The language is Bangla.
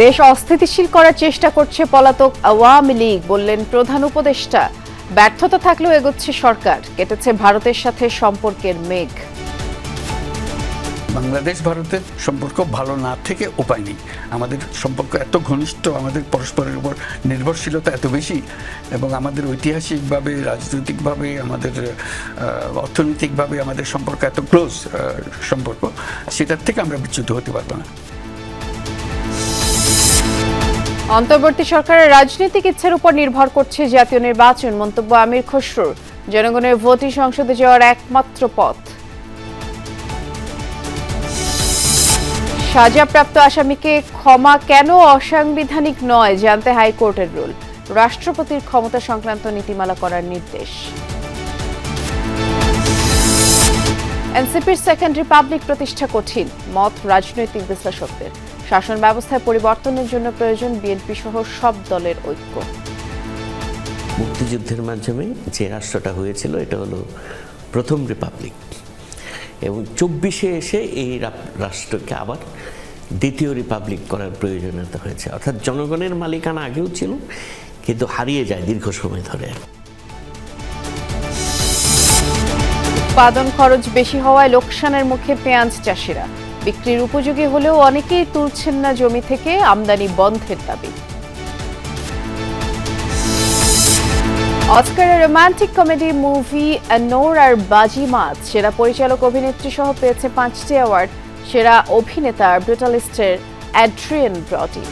দেশ অস্থিতিশীল করার চেষ্টা করছে পলাতক আওয়ামী লীগ, বললেন প্রধান উপদেষ্টা। ব্যর্থতা থাকলেও এগোচ্ছে সরকার, কেটেছে ভারতের সাথে সম্পর্কের মেঘ। বাংলাদেশ, ভারতের সম্পর্ক ভালো না থেকে উপায় নেই। আমাদের সম্পর্ক এত ঘনিষ্ঠ, আমাদের পরস্পরের উপর নির্ভরশীলতা এত বেশি, এবং আমাদের ঐতিহাসিকভাবে, রাজনৈতিকভাবে, আমাদের অর্থনৈতিকভাবে আমাদের সম্পর্ক এত ক্লোজ সম্পর্ক, সেটার থেকে আমরা বিচ্যুত হতে পারব না। অন্তর্বর্তী সরকারের রাজনৈতিক ইচ্ছার উপর নির্ভর করছে জাতীয় নির্বাচন, মন্তব্য আমির খসরুর। জনগণের ভোটই সংসদে যাওয়ার একমাত্র পথ। সাজাপ্রাপ্ত আসামিকে ক্ষমা কেন অসাংবিধানিক নয়, জানতে হাইকোর্টের রুল। রাষ্ট্রপতির ক্ষমতা সংক্রান্ত নীতিমালা করার নির্দেশ। এনসিপির সেকেন্ড রিপাবলিক প্রতিষ্ঠা কঠিন, মত রাজনৈতিক বিশ্লেষকদের। শাসন ব্যবস্থায় পরিবর্তনের জন্য প্রয়োজন বিএনপি সহ সব দলের ঐক্য। মুক্তিযুদ্ধের মাধ্যমে যে রাষ্ট্রটা হয়েছিল এটা হলো প্রথম রিপাবলিক। এবং চব্বিশে এসে এই রাষ্ট্রকে আবার দ্বিতীয় রিপাবলিক করার প্রয়োজনীয়তা হয়েছে। অর্থাৎ জনগণের মালিকানা আগেও ছিল কিন্তু হারিয়ে যায় দীর্ঘ সময় ধরে। উৎপাদন খরচ বেশি হওয়ায় লোকসানের মুখে পেঁয়াজ চাষিরা। বিক্রির উপযোগী হলেও অনেকেই তুলছেন না জমি থেকে আমদানি বন্ধের দাবি। অস্কারের রোমান্টিক কমেডি মুভি নোর আর বাজি বাজিমাত। সেরা পরিচালক অভিনেত্রী সহ পেয়েছে পাঁচটি অ্যাওয়ার্ড। সেরা অভিনেতা ব্রুটালিস্টের অ্যাড্রিয়ান ব্রডি।